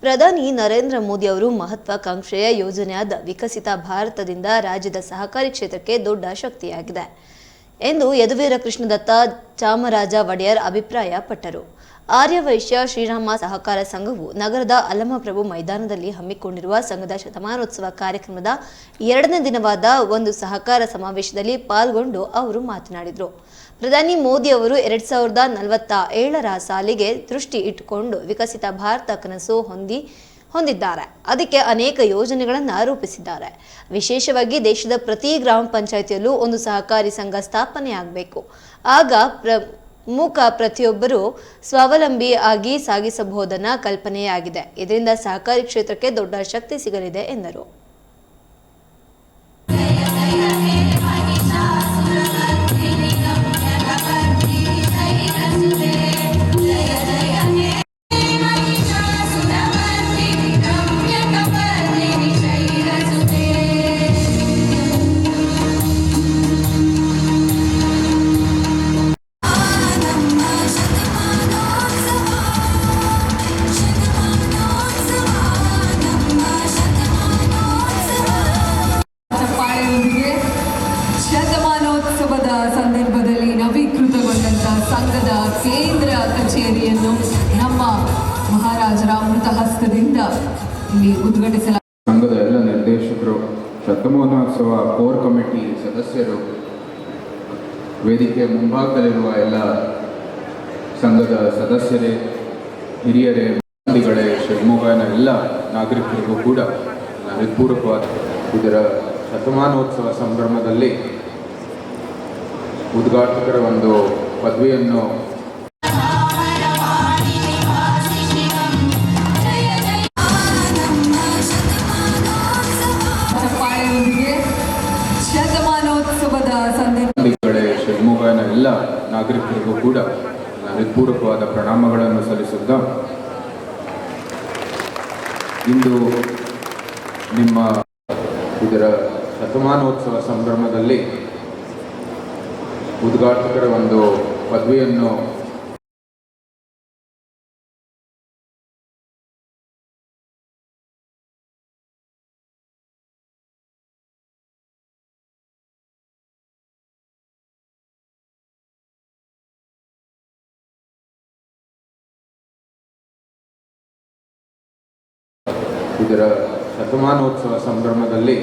ಪ್ರಧಾನಿ ನರೇಂದ್ರ ಮೋದಿ ಅವರು ಮಹತ್ವಾಕಾಂಕ್ಷೆಯ ಯೋಜನೆಯಾದ ವಿಕಸಿತ ಭಾರತದಿಂದ ರಾಜ್ಯದ ಸಹಕಾರಿ ಕ್ಷೇತ್ರಕ್ಕೆ ದೊಡ್ಡ ಶಕ್ತಿಯಾಗಿದೆ ಎಂದು ಯದುವೀರ ಕೃಷ್ಣದತ್ತ ಚಾಮರಾಜ ಒಡೆಯರ್ ಅಭಿಪ್ರಾಯಪಟ್ಟರು. ಆರ್ಯವೈಶ್ಯ ಶ್ರೀರಾಮ ಸಹಕಾರ ಸಂಘವು ನಗರದ ಅಲಮಪ್ರಭು ಮೈದಾನದಲ್ಲಿ ಹಮ್ಮಿಕೊಂಡಿರುವ ಸಂಘದ ಶತಮಾನೋತ್ಸವ ಕಾರ್ಯಕ್ರಮದ ಎರಡನೇ ದಿನವಾದ ಒಂದು ಸಹಕಾರ ಸಮಾವೇಶದಲ್ಲಿ ಪಾಲ್ಗೊಂಡು ಅವರು ಮಾತನಾಡಿದರು. ಪ್ರಧಾನಿ ಮೋದಿ ಅವರು ಎರಡ್ ಸಾವಿರದ ನಲವತ್ತ ಏಳರ ಸಾಲಿಗೆ ದೃಷ್ಟಿ ಇಟ್ಟುಕೊಂಡು ವಿಕಸಿತ ಭಾರತ ಕನಸು ಹೊಂದಿ, ಹೊಂದಿದ್ದಾರೆ. ಅದಕ್ಕೆ ಅನೇಕ ಯೋಜನೆಗಳನ್ನು ರೂಪಿಸಿದ್ದಾರೆ. ವಿಶೇಷವಾಗಿ ದೇಶದ ಪ್ರತಿ ಗ್ರಾಮ ಪಂಚಾಯಿತಿಯಲ್ಲೂ ಒಂದು ಸಹಕಾರಿ ಸಂಘ ಸ್ಥಾಪನೆಯಾಗಬೇಕು. ಆಗ ಪ್ರಮುಖ ಪ್ರತಿಯೊಬ್ಬರು ಸ್ವಾವಲಂಬಿ ಆಗಿ ಸಾಗಿಸಬಹುದನ್ನ ಕಲ್ಪನೆಯಾಗಿದೆ. ಇದರಿಂದ ಸಹಕಾರಿ ಕ್ಷೇತ್ರಕ್ಕೆ ದೊಡ್ಡ ಶಕ್ತಿ ಸಿಗಲಿದೆ ಎಂದರು. ಕೇಂದ್ರ ಕಚೇರಿಯನ್ನು ನಮ್ಮ ಮಹಾರಾಜರ ಅಮೃತ ಹಸ್ತದಿಂದ ಇಲ್ಲಿ ಉದ್ಘಾಟಿಸಲಾಗಿದೆ. ಸಂಘದ ಎಲ್ಲ ನಿರ್ದೇಶಕರು, ಶತಮಾನೋತ್ಸವ ಕೋರ್ ಕಮಿಟಿ ಸದಸ್ಯರು ವೇದಿಕೆ ಮುಂಭಾಗದಲ್ಲಿರುವ ಎಲ್ಲ ಸಂಘದ ಸದಸ್ಯರೇ, ಹಿರಿಯರೇ ಮಂದಿಗಳೇ ಶಿವಮೊಗ್ಗನ ಎಲ್ಲ ನಾಗರಿಕರಿಗೂ ಕೂಡ ಹೃತ್ಪೂರ್ವಕವಾದ ಇದರ ಶತಮಾನೋತ್ಸವ ಸಂಭ್ರಮದಲ್ಲಿ ಉದ್ಘಾಟಕರ ಒಂದು ಪದವಿಯನ್ನು ನಾಗರಿಕರಿಗೂ ಕೂಡ ಹೃತ್ಪೂರ್ವಕವಾದ ಪ್ರಣಾಮಗಳನ್ನು ಸಲ್ಲಿಸುತ್ತಾ ಇಂದು ನಿಮ್ಮ ಇದರ ಶತಮಾನೋತ್ಸವ ಸಂಭ್ರಮದಲ್ಲಿ ಉದ್ಘಾಟಕರ ಒಂದು ಪದವಿಯನ್ನು ಇದರ ಶತಮಾನೋತ್ಸವ ಸಂಭ್ರಮದಲ್ಲಿ